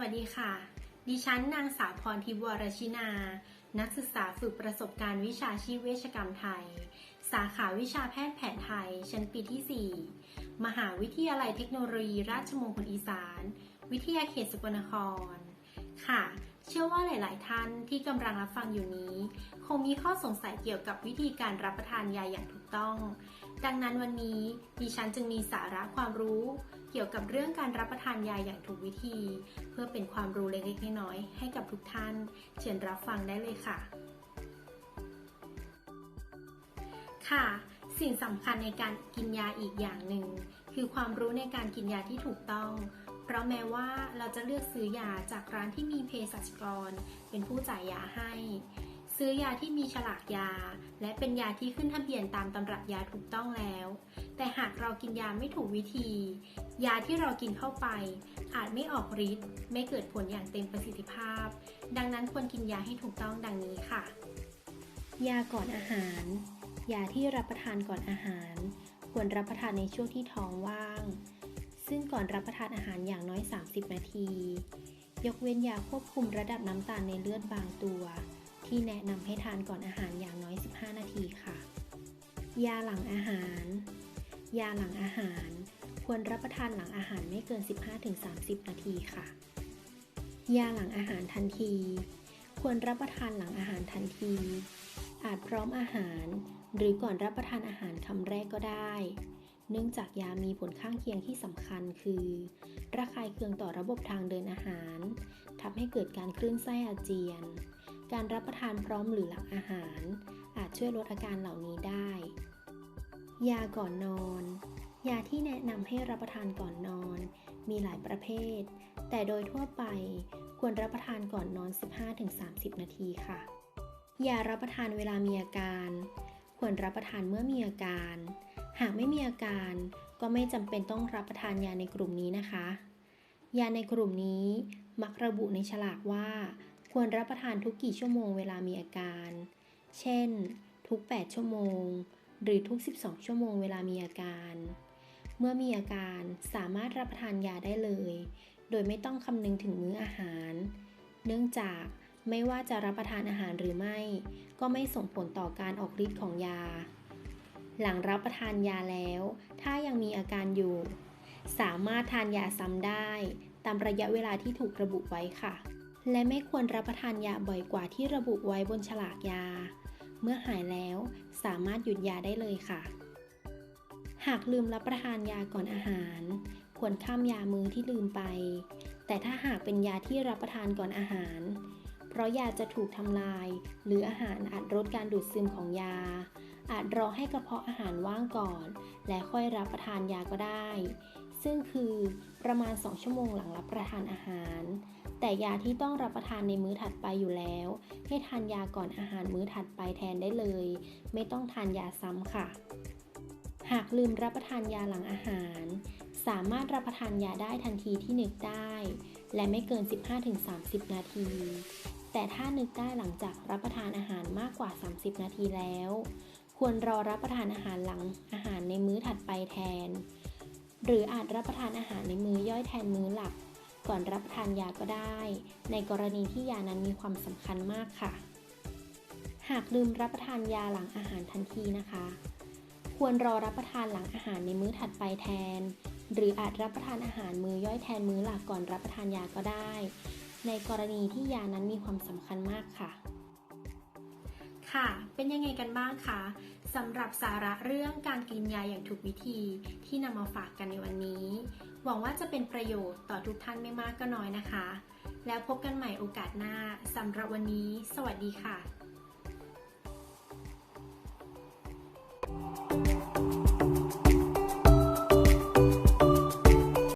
วัสดีค่ะ ดิฉันนางสาวพรทิพวรชินา นักศึกษาฝึกประสบการณ์วิชาชีพเวชกรรมไทย สาขาวิชาแพทย์แผนไทย ชั้นปีที่ 4 มหาวิทยาลัยเทคโนโลยีราชมงคลอีสาน วิทยาเขตสกลนคร ค่ะ เชื่อว่าหลาย ๆ ท่านที่กำลังรับฟังอยู่นี้ คงมีข้อสงสัยเกี่ยวกับวิธีการรับประทานยาอย่างถูกต้อง ดังนั้นวันนี้ดิฉันจึงมีสาระความรู้ เกี่ยวกับเรื่องการรับประทานยาอย่างถูกวิธี เพื่อเป็นความรู้เล็ก ๆ น้อย ๆ ให้กับทุกท่าน เชิญรับฟังได้เลยค่ะ ค่ะ สิ่งสำคัญในการกินยาอีกอย่างหนึ่ง คือความรู้ในการกินยาที่ถูกต้อง เพราะแม้ว่าเราจะเลือกซื้อยาจากร้านที่มีเภสัชกร เป็นผู้จ่ายยาให้ ซื้อยาที่มีฉลากยา และเป็นยาที่ขึ้นทะเบียนตามตำรับยาถูกต้องแล้ว แต่หากเรากินยาไม่ถูกวิธี ยาที่เรากินเข้าไป อาจไม่ออกฤทธิ์ไม่เกิดผลอย่างเต็มประสิทธิภาพ ดังนั้นควรกินยาให้ถูกต้องดังนี้ค่ะ ยาก่อนอาหาร ยาที่รับประทานก่อนอาหาร ควรรับประทานในช่วงที่ท้องว่าง ซึ่งก่อนรับประทานอาหารอย่างน้อย 30 นาที ยกเว้นยาควบคุมระดับน้ำตาลในเลือดบางตัว ที่แนะนำให้ทานก่อนอาหารอย่างน้อย 15 นาทีค่ะ ยาหลังอาหาร ยาหลังอาหาร ควรรับประทานหลังอาหารไม่เกิน 15-30 นาทีค่ะ ยาหลังอาหารทันที ควรรับประทานหลังอาหารทันที อาจพร้อมอาหาร หรือก่อนรับประทานอาหารคำแรกก็ได้ เนื่องจากยามีผลข้างเคียงที่สำคัญคือ ระคายเคืองต่อระบบทางเดินอาหารทำให้เกิดการคลื่นไส้อาเจียน การรับประทานพร้อมหรือหลังอาหาร อาจช่วยลดอาการเหล่านี้ได้ ยาก่อนนอน ยาที่แนะนำให้รับประทานก่อนนอน มีหลายประเภท แต่โดยทั่วไปควรรับประทานก่อนนอน 15-30 นาทีค่ะ ยารับประทานเวลามีอาการ ควรรับประทานเมื่อมีอาการ หากไม่มีอาการก็ไม่จำเป็นต้องรับประทานยาในกลุ่มนี้นะคะ ยาในกลุ่มนี้มักระบุในฉลากว่า ควรรับประทานทุกกี่ชั่วโมงเวลามีอาการ เช่น ทุก 8 ชั่วโมง หรือทุก 12 ชั่วโมงเวลามีอาการ เมื่อมีอาการสามารถรับประทานยาได้เลย โดยไม่ต้องคำนึงถึงมื้ออาหาร เนื่องจาก ไม่ว่าจะรับประทานอาหารหรือไม่ ก็ไม่ส่งผลต่อการออกฤทธิ์ของยา หลังรับประทานยาแล้ว ถ้ายังมีอาการอยู่ สามารถทานยาซ้ำได้ ตามระยะเวลาที่ถูกระบุไว้ค่ะ และไม่ควรรับประทานยาบ่อยกว่าที่ระบุไว้บนฉลากยา เมื่อหายแล้วสามารถหยุดยาได้เลยค่ะ หากลืมรับประทานยาก่อนอาหาร ควรข้ามยามื้อที่ลืมไป แต่ถ้าหากเป็นยาที่รับประทานก่อนอาหาร เพราะยาจะถูกทำลาย หรืออาหารอาจลดการดูดซึมของยา อาจรอให้กระเพาะอาหารว่างก่อน และค่อยรับประทานยาก็ได้ ซึ่งคือประมาณ 2 ชั่วโมงหลังรับประทานอาหาร แต่ยาที่ต้องรับประทานในมื้อถัดไปอยู่แล้ว ให้ทานยาก่อนอาหารมื้อถัดไปแทนได้เลย ไม่ต้องทานยาซ้ำค่ะ หากลืมรับประทานยาหลังอาหาร สามารถรับประทานยาได้ทันทีที่นึกได้และไม่เกิน 15-30 นาที แต่ถ้านึกได้หลังจากรับประทานอาหารมากกว่า 30 นาทีแล้ว ควรรอรับประทานอาหารหลังอาหารในมื้อถัดไปแทน หรืออาจรับประทานอาหารในมื้อย่อยแทนมื้อหลัก ก่อนรับประทานยาก็ได้ ในกรณีที่ยานั้นมีความสำคัญมากค่ะ หากลืมรับประทานยาหลังอาหารทันทีนะคะ ควรรอรับประทานหลังอาหารในมื้อถัดไปแทน หรืออาจรับประทานอาหารมื้อย่อยแทนมื้อหลักก่อนรับประทานยาก็ได้ ในกรณีที่ยานั้นมีความสำคัญมากค่ะ ค่ะ เป็นยังไงกันบ้างคะสำหรับสาระเรื่องการกินยาอย่างถูกวิธีที่นำมาฝากกันในวันนี้ หวังว่าจะเป็นประโยชน์ต่อทุกท่านไม่มากก็น้อยนะคะ แล้วพบกันใหม่โอกาสหน้าสำหรับวันนี้ สวัสดีค่ะ